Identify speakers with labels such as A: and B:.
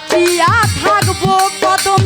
A: বাঁচিয়া থাকব কদম